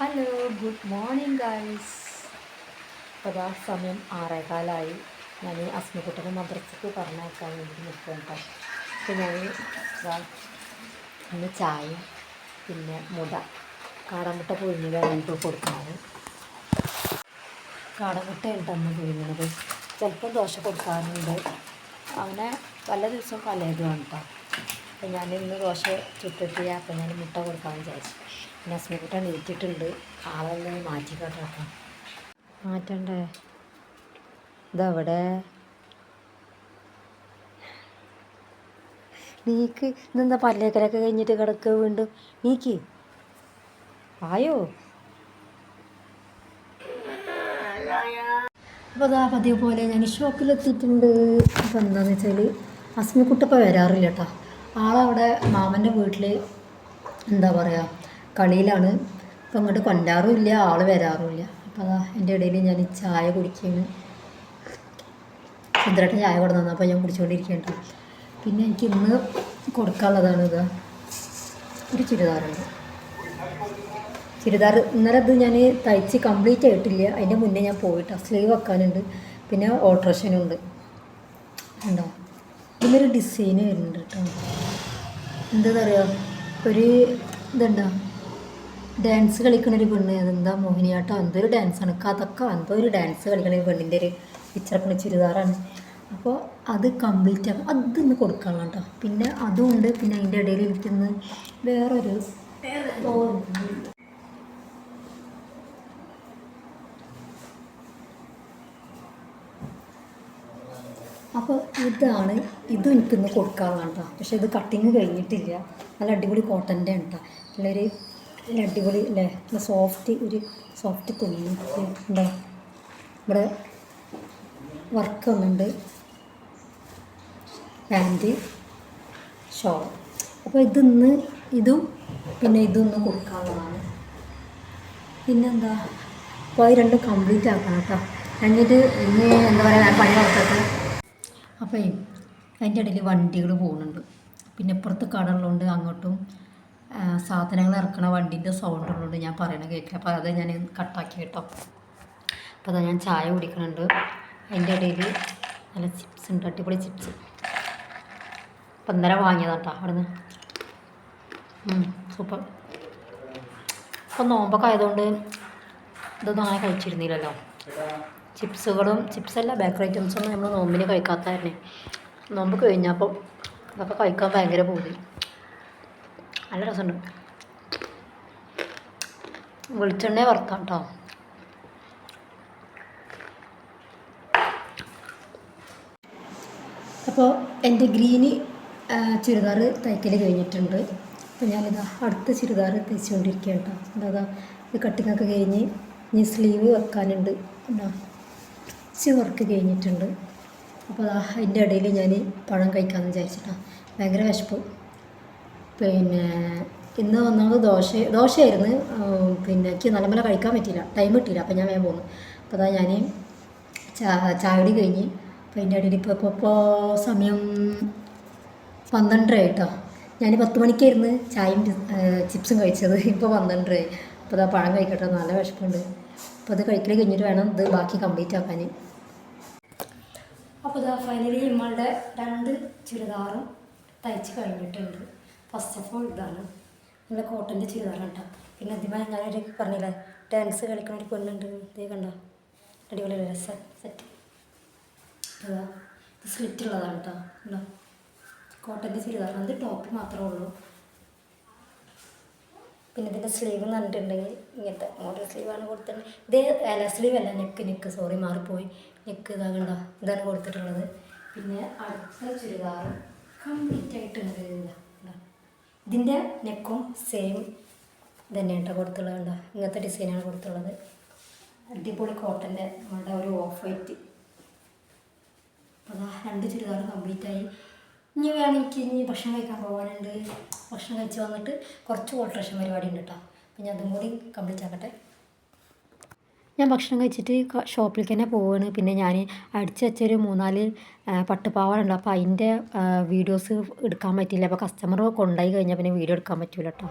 Hello good morning guys അപ്പോൾ ആ സമയം ആറേകാലായി. ഞാൻ അസ്മിക്കുട്ടനെ മദ്രസക്ക് പറഞ്ഞേക്കാൻ വേണ്ടി നിൽക്കും കേട്ടോ അപ്പോൾ ഞാൻ ഇന്ന് ചായ പിന്നെ മുട. കാടമുട്ട പുഴുങ്ങിയതാണ് എനിക്ക് കൊടുക്കുന്നത്. കാടമുട്ട ഉണ്ടെന്ന് പുഴുങ്ങുന്നത് ചിലപ്പോൾ ദോശ കൊടുക്കാറുണ്ട്. അങ്ങനെ പല ദിവസവും പലതുമാണ് കേട്ടോ അപ്പോൾ ഞാൻ ഇന്ന് ദോശ ചുട്ടിട്ട് അപ്പോൾ ഞാൻ മുട്ട കൊടുക്കാൻ വിചാരിച്ചു. പിന്നെ അസ്മിക്കുട്ട നീറ്റിട്ടുണ്ട് ആളൊന്ന് മാറ്റിക്കോട്ടെ കേട്ടോ മാറ്റണ്ടേ? ഇതവിടെ? നീക്ക് ഇന്നെന്താ പല്ലേക്കലൊക്കെ കഴിഞ്ഞിട്ട് കിടക്കുക വീണ്ടും? നീക്ക്. ആയോ അപ്പോൾ അതാ പതിവ് പോലെ ഞാൻ ഷോപ്പിലെത്തിയിട്ടുണ്ട്. അപ്പോൾ എന്താണെന്ന് വെച്ചാൽ അസ്മിക്കുട്ടപ്പം വരാറില്ല കേട്ടോ ആളവിടെ മാമന്റെ വീട്ടിൽ എന്താ പറയുക കളിയിലാണ്. അപ്പം അങ്ങോട്ട് കൊണ്ടാറും ഇല്ല ആൾ വരാറുമില്ല അപ്പം അതാ എന്റെ ഇടയിൽ ഞാൻ ചായ കുടിക്കുകയാണ്. സുന്ദരട്ടൻ ചായ കൊടുന്നു അപ്പോൾ ഞാൻ കുടിച്ചുകൊണ്ടിരിക്കുകയുണ്ട് പിന്നെ എനിക്ക് ഇന്ന് കൊടുക്കാനുള്ളതാണ് ഇത്. ഒരു ചുരിദാറുണ്ട്. ചുരിദാർ ഇന്നലെ ഇത് ഞാൻ തയ്ച്ച് കംപ്ലീറ്റ് ആയിട്ടില്ല. അതിന്റെ മുന്നേ ഞാൻ പോയിട്ട് സ്ലീവ് വെക്കാനുണ്ട്. പിന്നെ ഓൾട്രേഷനുണ്ട് ഉണ്ടോ ഇതിനൊരു ഡിസൈൻ വരുന്നുണ്ട് കേട്ടോ. എന്താ പറയുക ഒരു ഇതുണ്ടോ? ഡാൻസ് കളിക്കുന്ന ഒരു പെണ്ണ്. അതെന്താ ഒരു ഡാൻസാണ് കഥക്ക എന്തോ ഒരു ഡാൻസ് കളിക്കണ ഒരു പെണ്ണിന്റെ ഒരു പിക്ചറക്കണ ചുരിദാറാണ്. അപ്പോൾ അത് കംപ്ലീറ്റ് ആകും അതൊന്ന് കൊടുക്കണം കേട്ടോ പിന്നെ അതും ഉണ്ട് പിന്നെ അതിന്റെ ഇടയിൽ എനിക്കിന്ന് വേറൊരു അപ്പോൾ ഇതാണ്. ഇതും എനിക്കൊന്ന് കൊടുക്കാറുള്ള കേട്ടോ പക്ഷേ ഇത് കട്ടിങ് കഴിഞ്ഞിട്ടില്ല. നല്ല അടിപൊളി കോട്ടന്റെ ആണ് കേട്ടോ നല്ലൊരു നല്ല അടിപൊളി അല്ലേ? നല്ല സോഫ്റ്റ് ഒരു സോഫ്റ്റ് തുണി. ഉണ്ടോ ഇവിടെ വർക്ക് ഒന്നുണ്ട് പാന്റ് ഷോൾ അപ്പോൾ ഇതിന്ന് ഇതും പിന്നെ ഇതൊന്ന് കൊടുക്കാവുന്നതാണ്. പിന്നെന്താ? അപ്പോൾ അത് രണ്ടും കംപ്ലീറ്റ് ആക്കണം കേട്ടോ. എന്നിട്ട് ഇന്ന് എന്താ പറയുക പണി നടത്തട്ടെ അപ്പോൾ അതിന്റെ ഇടയിൽ വണ്ടികൾ പോകുന്നുണ്ട് പിന്നെ ഇപ്പുറത്ത് കടകളുണ്ട് അങ്ങോട്ടും സാധനങ്ങൾ ഇറക്കണ വണ്ടീന്റെ സൗണ്ട് ഉള്ളതുകൊണ്ട് ഞാൻ പറയണ കേൾക്കില്ല അപ്പോൾ അത് ഞാൻ കട്ടാക്കി കേട്ടോ അപ്പോൾ അതാ ഞാൻ ചായ കുടിക്കണുണ്ട്. അതിന്റെ ഇടയിൽ നല്ല ചിപ്സ് ഉണ്ട് അടിപൊളി ചിപ്സ് അപ്പം ഇന്നലെ വാങ്ങിയതാട്ടോ അവിടെ നിന്ന് സൂപ്പർ ഇപ്പം നോമ്പൊക്കെ ആയതുകൊണ്ട് ഇതൊന്നും അങ്ങനെ കഴിച്ചിരുന്നില്ലല്ലോ. ചിപ്സുകളും ചിപ്സല്ല ബേക്കറി ഐറ്റംസൊന്നും നമ്മൾ നോമ്പിന് കഴിക്കാത്തതന്നെ. നോമ്പ് കഴിഞ്ഞപ്പോൾ ഇതൊക്കെ കഴിക്കാൻ ഭയങ്കര പൂതി. നല്ല രസമുണ്ട്. വെളിച്ചെണ്ണ വറുക്കാം കേട്ടോ അപ്പോൾ എന്റെ ഗ്രീന് ചുരിദാർ തയ്ക്കൽ കഴിഞ്ഞിട്ടുണ്ട്. അപ്പോൾ ഞാനിതാ അടുത്ത ചുരിദാർ തയ്ച്ചുകൊണ്ടിരിക്കുക കേട്ടോ എന്താ ഇത് കട്ടിങ്ങൊക്കെ കഴിഞ്ഞ് ഇനി സ്ലീവ് വെക്കാനുണ്ട്. എന്താ കുറച്ച് വർക്ക് കഴിഞ്ഞിട്ടുണ്ട്. അപ്പോൾ അതാ അതിന്റെ ഇടയിൽ ഞാൻ പഴം കഴിക്കാമെന്ന് വിചാരിച്ചിട്ടാണ് ഭയങ്കര വിശപ്പ്. പിന്നെ ഇന്ന് ഒന്നാമത് ദോശ ദോശയായിരുന്നു. പിന്നെ എനിക്ക് നല്ല നല്ലപോലെ കഴിക്കാൻ പറ്റിയില്ല. ടൈം കിട്ടിയില്ല. അപ്പം ഞാൻ വേഗം പോന്നു. അപ്പോൾ അതാ ഞാൻ ചായടി കഴിഞ്ഞ് അപ്പോൾ അതിന്റെ ഇടയിൽ ഇപ്പോൾ ഇപ്പോൾ ഇപ്പോൾ സമയം പന്ത്രണ്ടര ഞാൻ പത്ത് മണിക്കായിരുന്നു ചായയും ചിപ്സും കഴിച്ചത്. ഇപ്പോൾ പന്ത്രണ്ടരയായി. അപ്പോൾ അതാ പഴം കഴിക്കട്ടെ. നല്ല വിശപ്പുണ്ട്. അപ്പോൾ അത് കഴിക്കൽ കഴിഞ്ഞിട്ട് വേണം ഇത് ബാക്കി കംപ്ലീറ്റ് ആക്കാൻ അപ്പോൾ ഇതാ ഫൈനലി നമ്മളുടെ രണ്ട് ചുരിദാറും തയ്ച്ച് കഴിഞ്ഞിട്ടുണ്ട്. ഫസ്റ്റ് ഓഫ് ഓൾ ഇതാണ് നല്ല കോട്ടന്റെ ചുരിദാറാണ് കേട്ടോ പിന്നെ ആദ്യമായി ഞാനൊരു പറഞ്ഞില്ലേ ഡാൻസ് കളിക്കുന്ന ഒരു പെണ്ണുണ്ട്. ഇതേ കണ്ടോ? അടിപൊളി രസം. സെറ്റ് അതാ ഇത് സ്ലിറ്റ് ഉള്ളതാണ് കേട്ടോ ഉണ്ടോ കോട്ടന്റെ ചുരിദാറാണ് അത് ടോപ്പ് മാത്രമേ ഉള്ളൂ. പിന്നെ ഇതിന്റെ സ്ലീവ് എന്ന് പറഞ്ഞിട്ടുണ്ടെങ്കിൽ ഇങ്ങനത്തെ മോഡൽ സ്ലീവാണ് കൊടുത്തിട്ടുണ്ട് ഇത് അല്ല സ്ലീവ് അല്ല നെക്ക് നെക്ക് സോറി മാറിപ്പോയി. നെക്ക് ഇതാകണ്ട ഇതാണ് കൊടുത്തിട്ടുള്ളത്. പിന്നെ അടുത്ത ചുരിദാർ കംപ്ലീറ്റ് ആയിട്ടുണ്ട്. ഇതിന്റെ നെക്കും സെയിം തന്നെ കേട്ടോ കൊടുത്തുള്ളത് കണ്ടോ? ഇങ്ങനത്തെ ഡിസൈനാണ് കൊടുത്തുള്ളത്. അടിപൊളി കോട്ടന്റെ നമ്മുടെ ഒരു ഓഫ് വൈറ്റ് അപ്പോൾ അതാ രണ്ട് ചുരിദാർ കംപ്ലീറ്റ് ആയി. ഇനി വേണം എനിക്ക് ഇനി ഭക്ഷണം കഴിക്കാൻ പോകാനുണ്ട് ഭക്ഷണം കഴിച്ച് വന്നിട്ട് കുറച്ച് ഓൾട്രേഷൻ പരിപാടി ഉണ്ട് കേട്ടോ. അപ്പം ഞാൻ അതും കൂടി കംപ്ലീറ്റ് ആക്കട്ടെ. ഞാൻ ഭക്ഷണം കഴിച്ചിട്ട് ഷോപ്പിലേക്ക് തന്നെ പോവാണ്. പിന്നെ ഞാൻ അടിച്ച് വെച്ചൊരു മൂന്നാൽ പട്ടുപാവാട പട്ടുപാവാടുണ്ട് അപ്പോൾ അതിന്റെ വീഡിയോസ് എടുക്കാൻ പറ്റില്ല അപ്പോൾ കസ്റ്റമർ കൊണ്ടുപോയി കഴിഞ്ഞാൽ പിന്നെ വീഡിയോ എടുക്കാൻ പറ്റില്ല കേട്ടോ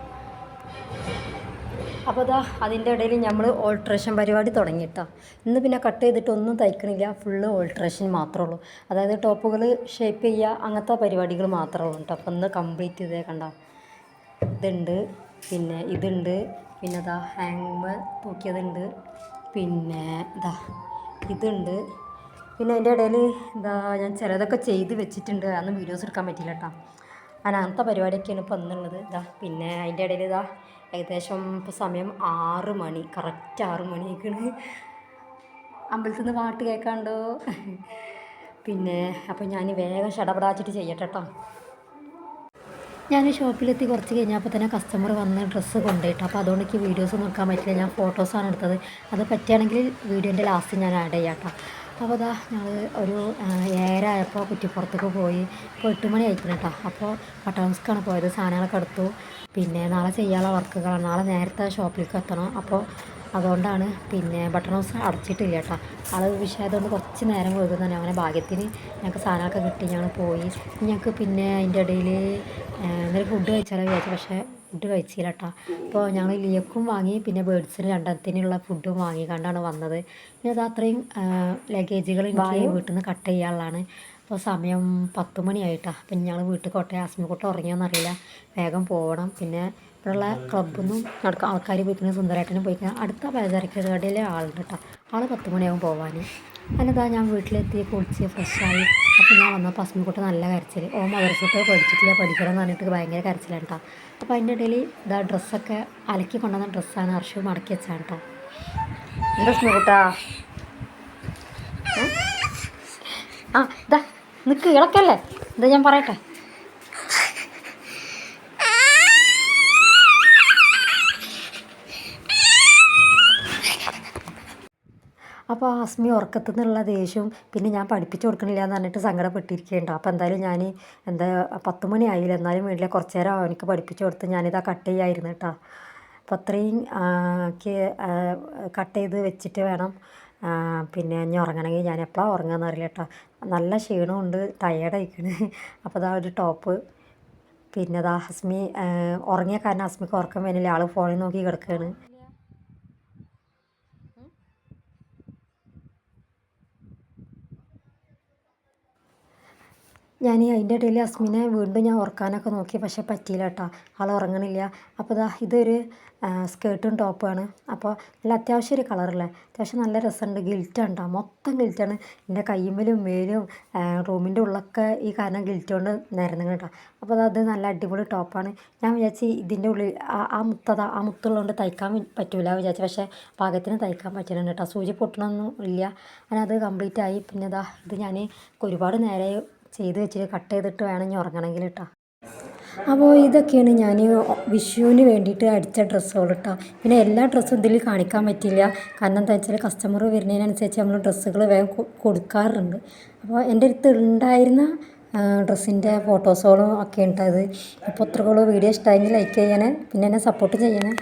അപ്പോൾ അതാ അതിന്റെ ഇടയിൽ നമ്മൾ ഓൾട്രേഷൻ പരിപാടി തുടങ്ങി കേട്ടോ ഇന്ന് പിന്നെ കട്ട് ചെയ്തിട്ട് ഒന്നും തയ്ക്കണില്ല. ഫുള്ള് ഓൾട്രേഷൻ മാത്രമേ ഉള്ളൂ. അതായത് ടോപ്പുകൾ ഷേപ്പ് ചെയ്യുക അങ്ങനത്തെ പരിപാടികൾ മാത്രമേ ഉള്ളൂ കേട്ടോ അപ്പോൾ ഇന്ന് കംപ്ലീറ്റ് ചെയ്തേ കണ്ട? ഇതുണ്ട്. പിന്നെ ഇതുണ്ട്. പിന്നെ അതാ ഹാങ് തൂക്കിയതുണ്ട്. പിന്നെ ഇതാ ഇതുണ്ട്. പിന്നെ അതിന്റെ ഇടയിൽ എന്താ ഞാൻ ചിലതൊക്കെ ചെയ്ത് വെച്ചിട്ടുണ്ട്. അന്ന് വീഡിയോസ് എടുക്കാൻ പറ്റില്ല കേട്ടോ അങ്ങനത്തെ പരിപാടിയൊക്കെയാണ് ഇപ്പോൾ ഇന്നുള്ളത്. ഇതാ പിന്നെ അതിന്റെ ഇടയിൽ ഇതാ ഏകദേശം ഇപ്പോൾ സമയം ആറ് മണി. കറക്റ്റ് ആറ് മണിയൊക്കെയാണ്. അമ്പലത്തിൽ നിന്ന് പാട്ട് കേൾക്കാണ്ടോ. പിന്നെ അപ്പോൾ ഞാൻ വേഗം ഷടപടാച്ചിട്ട് ചെയ്യട്ടെ കേട്ടോ ഞാൻ ഷോപ്പിലെത്തി കുറച്ച് കഴിഞ്ഞപ്പോൾ തന്നെ കസ്റ്റമർ വന്ന് ഡ്രസ്സ് കൊണ്ടുപോയിട്ട്. അപ്പോൾ അതുകൊണ്ട് എനിക്ക് വീഡിയോസ് നോക്കാൻ പറ്റില്ല ഞാൻ ഫോട്ടോസാണ് എടുത്തത്. അത് പറ്റുകയാണെങ്കിൽ വീഡിയോന്റെ ലാസ്റ്റ് ഞാൻ ആഡ് ചെയ്യാം കേട്ടോ. അപ്പോൾ അതാ ഞങ്ങൾ ഒരു ഏഴായപ്പോൾ കുറ്റിപ്പുറത്തേക്ക് പോയി. ഇപ്പോൾ എട്ട് മണി ആയിക്കണം കേട്ടോ അപ്പോൾ പട്ടണസ്ക്കാണ് പോയത്. സാധനങ്ങളൊക്കെ എടുത്തു. പിന്നെ നാളെ ചെയ്യാനുള്ള വർക്കുകളാണ്. നാളെ നേരത്തെ ഷോപ്പിലേക്ക് എത്തണം. അപ്പോൾ അതുകൊണ്ടാണ് പിന്നെ ബട്ടൺ ഹൗസ് അടച്ചിട്ടില്ല കേട്ടോ ആൾ വിഷയമായതുകൊണ്ട് കുറച്ച് നേരം വൈകുന്നതാണ് അങ്ങനെ ഭാഗ്യത്തിന് ഞങ്ങൾക്ക് സാധനമൊക്കെ കിട്ടി. ഞങ്ങൾ പോയി. ഞങ്ങൾക്ക് പിന്നെ അതിന്റെ ഇടയിൽ എന്തെങ്കിലും ഫുഡ് കഴിച്ചാലോ വിചാരിച്ചു. പക്ഷേ ഫുഡ് കഴിച്ചില്ല കേട്ടോ അപ്പോൾ ഞങ്ങൾ ലിയക്കും വാങ്ങി പിന്നെ ബേഡ്സിന് രണ്ടെണ്ണത്തിനുള്ള ഫുഡും വാങ്ങി കണ്ടാണ് വന്നത്. പിന്നെ അത് അത്രയും ലഗേജുകൾ എനിക്ക് വീട്ടിൽ നിന്ന് കട്ട് ചെയ്യാനുള്ളതാണ്. അപ്പോൾ സമയം പത്ത് മണിയായിട്ടാണ് അപ്പം ഞങ്ങൾ വീട്ടിൽ കോട്ടെ. ആസ്മിക്കോട്ടെ ഉറങ്ങിയോന്നറിയില്ല വേഗം പോകണം പിന്നെ ഇവിടെയുള്ള ക്ലബ്ബൊന്നും നടക്കുക ആൾക്കാർ പോയിക്കുന്ന സുന്ദരേട്ടനും പോയിക്കുന്ന അടുത്ത പലചരക്ക് കടയിലെ ആളുണ്ട് കേട്ടോ ആൾ പത്ത് മണിയാകും പോകാൻ അതിനതാ ഞാൻ വീട്ടിലെത്തി കുളിച്ച് ഫ്രഷായി അപ്പോൾ ഞാൻ വന്ന അസ്മിക്കുട്ടി നല്ല കരച്ചിൽ ഓ മദർസത്തെ പഠിച്ചിട്ടില്ല. പഠിക്കണം എന്ന് പറഞ്ഞിട്ട് ഭയങ്കര കരച്ചിലാണ് കേട്ടോ അപ്പോൾ അതിന്റെ ഇടയിൽ ഇതാ ഡ്രസ്സൊക്കെ അലക്കി കൊണ്ടുവന്ന ഡ്രസ്സാണ് അർഷു മടക്കി വെച്ചാണ് കേട്ടോ? എന്താ ആ ഇതാ നിൽക്ക് ഇളക്കല്ലേ? എന്താ ഞാൻ പറയട്ടെ? അപ്പോൾ ആസ്മി ഉറക്കത്തു നിന്നുള്ള ദേഷ്യവും പിന്നെ ഞാൻ പഠിപ്പിച്ചു കൊടുക്കണില്ല എന്ന് പറഞ്ഞിട്ട് സങ്കടപ്പെട്ടിരിക്കുകയുണ്ട്. അപ്പോൾ എന്തായാലും ഞാൻ എന്താ പത്ത് മണി ആയില്ല എന്നാലും വീട്ടിലെ കുറച്ച് നേരം അവനക്ക് പഠിപ്പിച്ചു കൊടുത്ത് ഞാനിതാ കട്ട് ചെയ്യായിരുന്നു കേട്ടോ അപ്പോൾ അത്രയും കട്ട് ചെയ്ത് വെച്ചിട്ട് വേണം പിന്നെ ഇനി ഉറങ്ങണമെങ്കിൽ ഞാൻ എപ്പോഴാണ് ഉറങ്ങുക അറിയില്ല കേട്ടോ നല്ല ക്ഷീണമുണ്ട് ടയേർഡായിക്കണ് അപ്പോൾ അതാ ഒരു ടോപ്പ് പിന്നെ അതാ ഹസ്മി ഉറങ്ങിയ കാരണം ഹസ്മിക്ക് ഉറക്കം വരുന്നില്ല. ആൾ ഫോണിൽ നോക്കി കിടക്കുകയാണ് ഞാൻ അതിന്റെ ഇടയിൽ അസ്മിനെ വീണ്ടും ഞാൻ ഉറക്കാനൊക്കെ നോക്കി പക്ഷേ പറ്റിയില്ല കേട്ടോ. ആൾ ഉറങ്ങണില്ല. അപ്പോൾ ഇതാ ഇതൊരു സ്കേർട്ടും ടോപ്പുമാണ് അപ്പോൾ നല്ല അത്യാവശ്യം ഒരു കളറല്ലേ അത്യാവശ്യം നല്ല രസമുണ്ട്. ഗിൽറ്റാണ് കേട്ടോ മൊത്തം ഗിൽറ്റാണ് എന്റെ കയ്യുമ്മലും മേലും റൂമിന്റെ ഉള്ളൊക്കെ ഈ കാരണം ഗിൽറ്റ് കൊണ്ട് നിരന്നു കേട്ടോ അപ്പോൾ അത് നല്ല അടിപൊളി ടോപ്പാണ് ഞാൻ വിചാരിച്ച് ഇതിന്റെ ഉള്ളിൽ ആ മുത്തത ആ മുത്തുള്ളതുകൊണ്ട് തയ്ക്കാൻ പറ്റൂല വിചാരിച്ചു. പക്ഷേ പാകത്തിന് തയ്ക്കാൻ പറ്റുന്നുണ്ട് കേട്ടോ സൂചി പൊട്ടണമൊന്നും ഇല്ല. അങ്ങനെ അത് കംപ്ലീറ്റ് ആയി പിന്നെ ഇതാ ഇത് ഞാൻ ഒരുപാട് നേരെ ചെയ്ത് വെച്ചിട്ട് കട്ട് ചെയ്തിട്ട് വേണം ഇനി ഉറങ്ങണമെങ്കിൽ കേട്ടോ അപ്പോൾ ഇതൊക്കെയാണ് ഞാൻ വിഷുവിന് വേണ്ടിയിട്ട് അടിച്ച ഡ്രസ്സുകൾ കേട്ടോ പിന്നെ എല്ലാ ഡ്രസ്സും ഇതിൽ കാണിക്കാൻ പറ്റില്ല കാരണം എന്താ വെച്ചാൽ കസ്റ്റമർ വരുന്നതിനനുസരിച്ച് നമ്മൾ ഡ്രസ്സുകൾ വേഗം കൊടുക്കാറുണ്ട്. അപ്പോൾ എന്റെ അടുത്ത് ഉണ്ടായിരുന്ന ഡ്രസ്സിന്റെ ഫോട്ടോസുകളും ഒക്കെ ഉണ്ട് അത്. അപ്പോൾ ഇത്രകളും വീഡിയോ ഇഷ്ടമായെങ്കിൽ ലൈക്ക് ചെയ്യണേ. പിന്നെ എന്നെ സപ്പോർട്ട് ചെയ്യണേ.